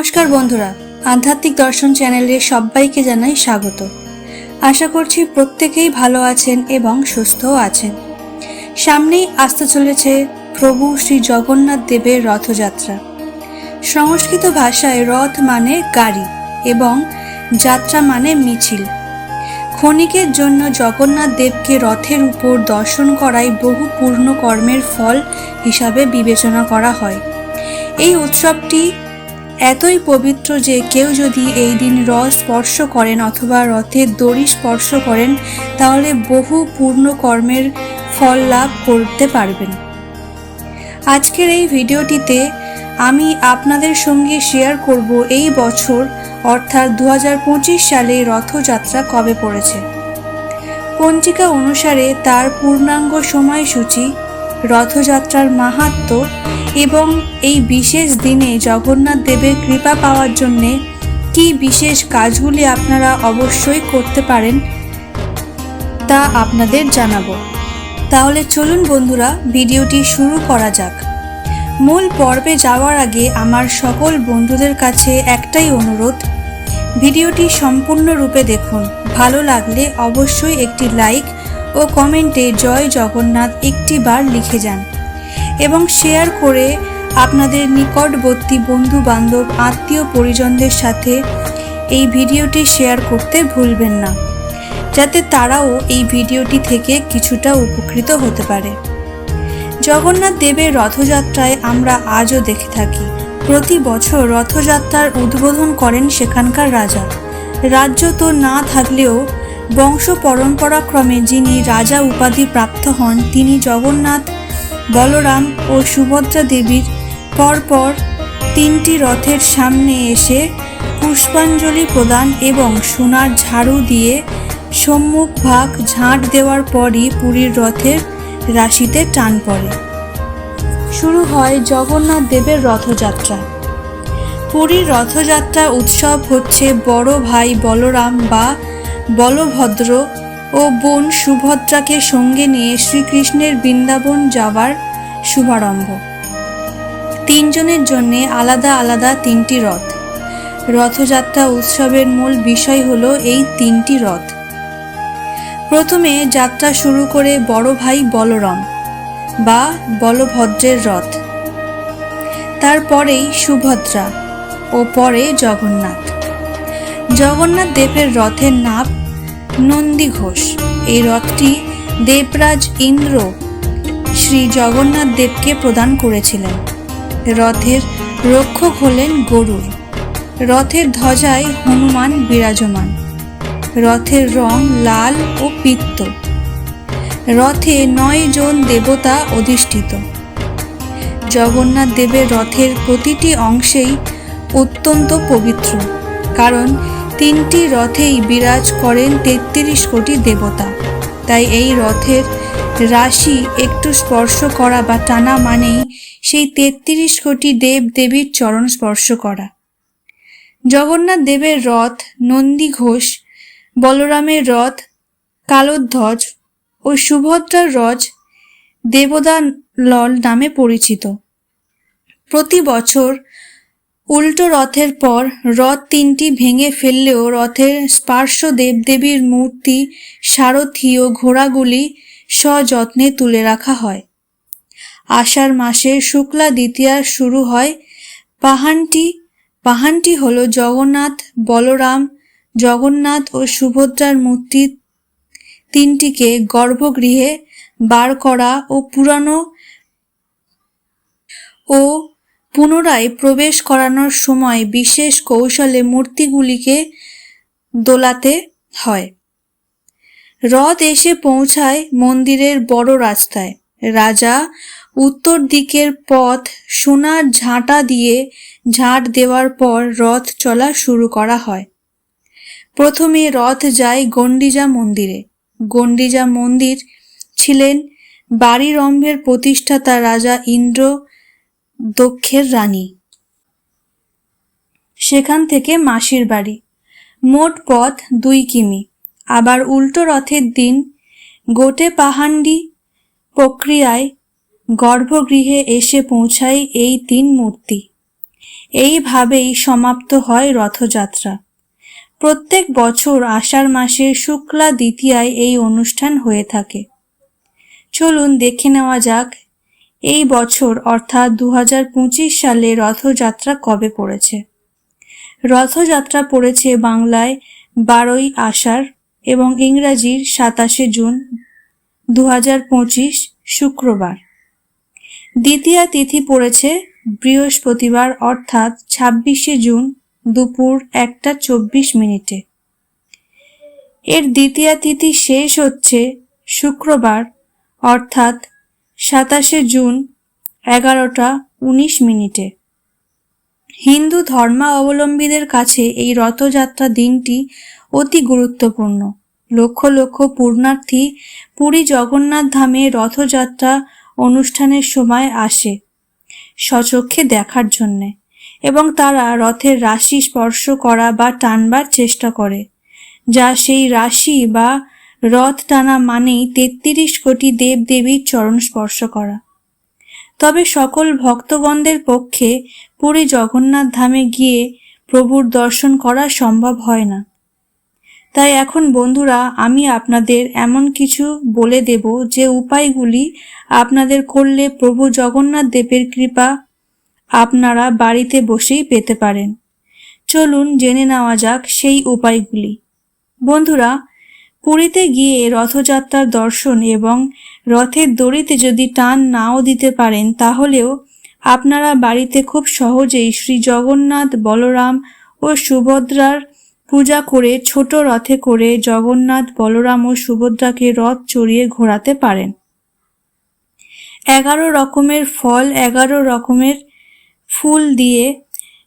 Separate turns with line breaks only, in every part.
নমস্কার বন্ধুরা। আধ্যাত্মিক দর্শন চ্যানেলে সবাইকে জানাই স্বাগত। আশা করছি প্রত্যেকেই ভালো আছেন এবং সুস্থও আছেন। সামনেই আসতে চলেছে প্রভু শ্রী জগন্নাথ দেবের রথযাত্রা। সংস্কৃত ভাষায় রথ মানে গাড়ি এবং যাত্রা মানে মিছিল। ক্ষণিকের জন্য জগন্নাথ দেবকে রথের উপর দর্শন করাই বহু পূর্ণ কর্মের ফল হিসাবে বিবেচনা করা হয়। এই উৎসবটি এতই পবিত্র যে কেউ যদি এই দিন রথ স্পর্শ করেন অথবা রথের দড়ি স্পর্শ করেন, তাহলে বহু পূর্ণ কর্মের ফল লাভ করতে পারবেন। আজকের এই ভিডিওটিতে আমি আপনাদের সঙ্গে শেয়ার করব এই বছর, অর্থাৎ দু হাজার পঁচিশ সালে রথযাত্রা কবে পড়েছে। পঞ্জিকা অনুসারে তার পূর্ণাঙ্গ সময়সূচি রথযাত্রার মাহাত্ম্য এবং এই বিশেষ দিনে জগন্নাথ দেবের কৃপা পাওয়ার জন্যে কি বিশেষ কাজগুলি আপনারা অবশ্যই করতে পারেন, তা আপনাদের জানাব। তাহলে চলুন বন্ধুরা, ভিডিওটি শুরু করা যাক। মূল পর্বে যাওয়ার আগে আমার সকল বন্ধুদের কাছে একটাই অনুরোধ, ভিডিওটি সম্পূর্ণরূপে দেখুন। ভালো লাগলে অবশ্যই একটি লাইক ও কমেন্টে জয় জগন্নাথ একটি বার লিখে যান। এবং শেয়ার করে আপনাদের নিকটবর্তী বন্ধু বান্ধব আত্মীয় পরিজনদের সাথে এই ভিডিওটি শেয়ার করতে ভুলবেন না, যাতে তারাও এই ভিডিওটি থেকে কিছুটা উপকৃত হতে পারে। জগন্নাথ দেবের রথযাত্রায় আমরা আজও দেখে থাকি, প্রতি বছর রথযাত্রার উদ্বোধন করেন সেখানকার রাজা। রাজ্য তো না থাকলেও বংশ পরম্পরাক্রমে যিনি রাজা উপাধি প্রাপ্ত হন, তিনি জগন্নাথ বলরাম ও সুভদ্রা দেবীর পরপর তিনটি রথের সামনে এসে পুষ্পাঞ্জলি প্রদান এবং সোনার ঝাড়ু দিয়ে সম্মুখ ভাগ ঝাঁট দেওয়ার পরই পুরীর রথের রাশিতে টান পড়ে। শুরু হয় জগন্নাথ দেবের রথযাত্রা। পুরীর রথযাত্রা উৎসব হচ্ছে বড় ভাই বলরাম বা বলভদ্র ও বোন সুভদ্রাকে সঙ্গে নিয়ে শ্রীকৃষ্ণের বৃন্দাবন যাওয়ার শুভারম্ভ। তিনজনের জন্য আলাদা আলাদা তিনটি রথ। রথযাত্রা উৎসবের মূল বিষয় হল এই তিনটি রথ। প্রথমে যাত্রা শুরু করে বড় ভাই বলরাম বা বলভদ্রের রথ। তারপরেই সুভদ্রা ও পরে জগন্নাথ। জগন্নাথ দেবের রথের নাম নন্দী ঘোষ। এই রথটি দেবরাজ ইন্দ্র শ্রী জগন্নাথ দেবকে প্রদান করেছিলেন। রথের রক্ষক হলেন গরুর রথের ধ্বজায় হনুমান বিরাজমান। রথের রং লাল ও পিত্ত। রথে নয় জন দেবতা অধিষ্ঠিত। জগন্নাথ দেবের রথের প্রতিটি অংশেই অত্যন্ত পবিত্র, কারণ তিনটি রথেই বিরাজ করেন তেত্রিশ কোটি দেবতা। তাই এই রথের রাশি একটু স্পর্শ করা বা টানা মানেই সেই তেত্রিশ কোটি দেব দেবীর চরণ স্পর্শ করা। জগন্নাথ দেবের রথ, নন্দী ঘোষ, বলরামের রথ, কালোধ্বজ ও সুভদ্রার রথ দেবদা লল নামে পরিচিত। প্রতি বছর উল্টো রথের পর রথ তিনটি ভেঙে ফেললেও রথের স্পার্শ দেবদেবীর মূর্তি, সারথি ও ঘোড়াগুলি সযত্নে তুলে রাখা হয়। আষাঢ় মাসে শুক্লা দ্বিতীয়া শুরু হয়। পাহানটি পাহানটি হল জগন্নাথ, বলরাম, জগন্নাথ ও সুভদ্রার মূর্তি। তিনটিকে গর্ভগৃহে বার করা ও পুরানো ও পুনরায় প্রবেশ করানোর সময় বিশেষ কৌশলে মূর্তিগুলিকে দোলাতে হয়। রথ এসে পৌঁছায় মন্দিরের বড় রাস্তায়। রাজা উত্তর দিকের পথ সোনার ঝাঁটা দিয়ে ঝাঁট দেওয়ার পর রথ চলা শুরু করা হয়। প্রথমে রথ যায় গণ্ডিজা মন্দিরে। গণ্ডিজা মন্দির ছিলেন বাড়িরম্ভের প্রতিষ্ঠাতা রাজা ইন্দ্র দক্ষের রানী। সেখান থেকে মাসির বাড়ি। মোট পথ দুই কিমি। আবার উল্টো রথের দিন গোটে পাহান্ডি প্রক্রিয়ায় গর্ভগৃহে এসে পৌঁছায় এই তিন মূর্তি। এইভাবেই সমাপ্ত হয় রথযাত্রা। প্রত্যেক বছর আষাঢ় মাসে শুক্লা দ্বিতীয়ায় এই অনুষ্ঠান হয়ে থাকে। চলুন দেখে নেওয়া যাক এই বছর, অর্থাৎ দু হাজার পঁচিশ সালে রথযাত্রা কবে পড়েছে। রথযাত্রা পড়েছে বাংলায় বারোই আষাঢ় এবং ইংরাজির সাতাশে জুন দু হাজার পঁচিশ শুক্রবার। দ্বিতীয়া তিথি পড়েছে বৃহস্পতিবার অর্থাৎ ছাব্বিশে জুন দুপুর একটা চব্বিশ মিনিটে। এর দ্বিতীয়া তিথি শেষ হচ্ছে শুক্রবার অর্থাৎ সাতাশে জুন এগারোটা উনিশ মিনিটে। হিন্দু ধর্মাবলম্বীদের কাছে এই রথযাত্রা দিনটি অতি গুরুত্বপূর্ণ। লক্ষ লক্ষ পূর্ণার্থী পুরী জগন্নাথ ধামে রথযাত্রা অনুষ্ঠানের সময় আসে সচক্ষে দেখার জন্যে এবং তারা রথের রাশি স্পর্শ করা বা টানবার চেষ্টা করে, যা সেই রাশি বা রথ টানা মানেই তেত্রিশ কোটি দেব দেবীর চরণ স্পর্শ করা। তবে সকল ভক্তগণদের পক্ষে পুরী জগন্নাথ ধামে গিয়ে প্রভুর দর্শন করা সম্ভব হয় না। তাই এখন বন্ধুরা, আমি আপনাদের এমন কিছু বলে দেব যে উপায়গুলি আপনাদের করলে প্রভু জগন্নাথ দেবের কৃপা আপনারা বাড়িতে বসেই পেতে পারেন। চলুন জেনে নেওয়া যাক সেই উপায়গুলি। বন্ধুরা, পুরীতে গিয়ে রথযাত্রার দর্শন এবং রথের দড়িতে যদি টান নাও দিতে পারেন, তাহলেও আপনারা বাড়িতে খুব সহজেই শ্রী জগন্নাথ, বলরাম ও সুভদ্রার পূজা করে, ছোট রথে করে জগন্নাথ, বলরাম ও সুভদ্রাকে রথ চড়িয়ে ঘোরাতে পারেন। এগারো রকমের ফল, এগারো রকমের ফুল দিয়ে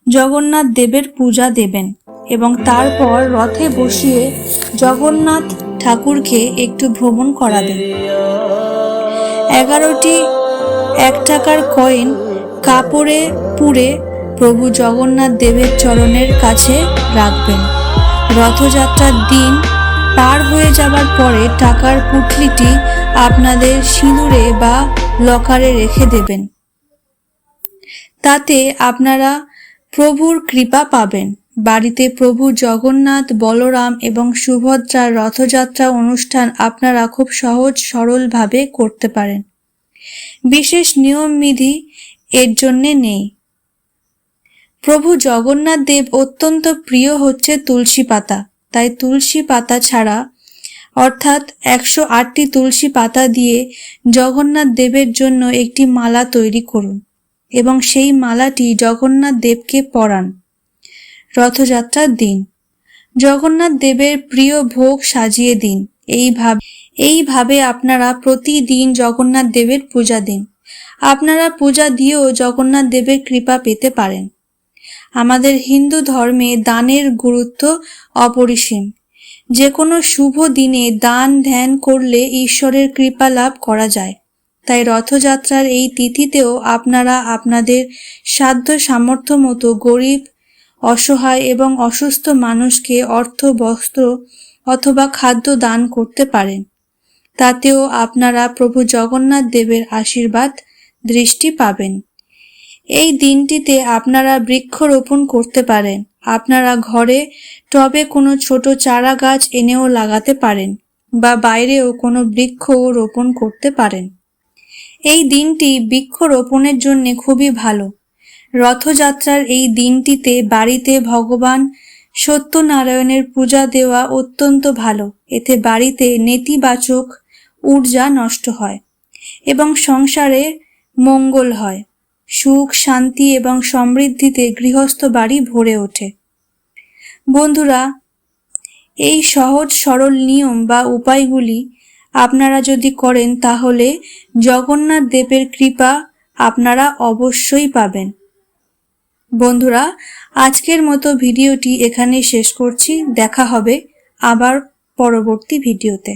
জগন্নাথ দেবের পূজা দেবেন এবং তারপর রথে বসিয়ে জগন্নাথ ঠাকুরকে একটু ভ্রমণ করাবেন। এগারোটি এক টাকার কয়েন কাপড়ে পুড়ে প্রভু জগন্নাথ দেবের চরণের কাছে রাখবেন। রথযাত্রার দিন পার হয়ে যাবার পরে টাকার পুটলিটি আপনাদের সিঁদুরে বা লকারে রেখে দেবেন। তাতে আপনারা প্রভুর কৃপা পাবেন। বাড়িতে প্রভু জগন্নাথ, বলরাম এবং সুভদ্রার রথযাত্রা অনুষ্ঠান আপনারা খুব সহজ সরলভাবে করতে পারেন। বিশেষ নিয়ম বিধি এর জন্যে নেই। প্রভু জগন্নাথ দেব অত্যন্ত প্রিয় হচ্ছে তুলসী পাতা। তাই তুলসী পাতা ছাড়া, অর্থাৎ একশো আটটি তুলসী পাতা দিয়ে জগন্নাথ দেবের জন্য একটি মালা তৈরি করুন এবং সেই মালাটি জগন্নাথ দেবকে পরান। রথযাত্রার দিন। জগন্নাথ দেবের প্রিয় ভোগ সাজিয়ে দিন। এইভাবে এইভাবে আপনারা প্রতিদিন জগন্নাথ দেবের পূজা দিন। আপনারা পূজা দিয়েও জগন্নাথ দেবের কৃপা পেতে পারেন। আমাদের হিন্দু ধর্মে দানের গুরুত্ব অপরিসীম। যে কোনো শুভ দিনে দান ধ্যান করলে ঈশ্বরের কৃপা লাভ করা যায়। তাই রথযাত্রার এই তিথিতেও আপনারা আপনাদের সাধ্য সামর্থ্য মতো গরিব, অসহায় এবং অসুস্থ মানুষকে অর্থ, বস্ত্র অথবা খাদ্য দান করতে পারেন। তাতেও আপনারা প্রভু জগন্নাথ দেবের আশীর্বাদ দৃষ্টি পাবেন। এই দিনটিতে আপনারা বৃক্ষরোপণ করতে পারেন। আপনারা ঘরে টবে কোনো ছোট চারা গাছ এনেও লাগাতে পারেন বা বাইরেও কোনো বৃক্ষ রোপণ করতে পারেন। এই দিনটি বৃক্ষরোপণের জন্য খুবই ভালো। রথযাত্রার এই দিনটিতে বাড়িতে ভগবান সত্যনারায়ণের পূজা দেওয়া অত্যন্ত ভালো। এতে বাড়িতে নেতিবাচক ঊর্জা নষ্ট হয় এবং সংসারে মঙ্গল হয়। সুখ, শান্তি এবং সমৃদ্ধিতে গৃহস্থ বাড়ি ভরে ওঠে। বন্ধুরা, এই সহজ সরল নিয়ম বা উপায়গুলি আপনারা যদি করেন, তাহলে জগন্নাথ দেবের কৃপা আপনারা অবশ্যই পাবেন। বন্ধুরা, আজকের মতো ভিডিওটি এখানে শেষ করছি। দেখা হবে আবার পরবর্তী ভিডিওতে।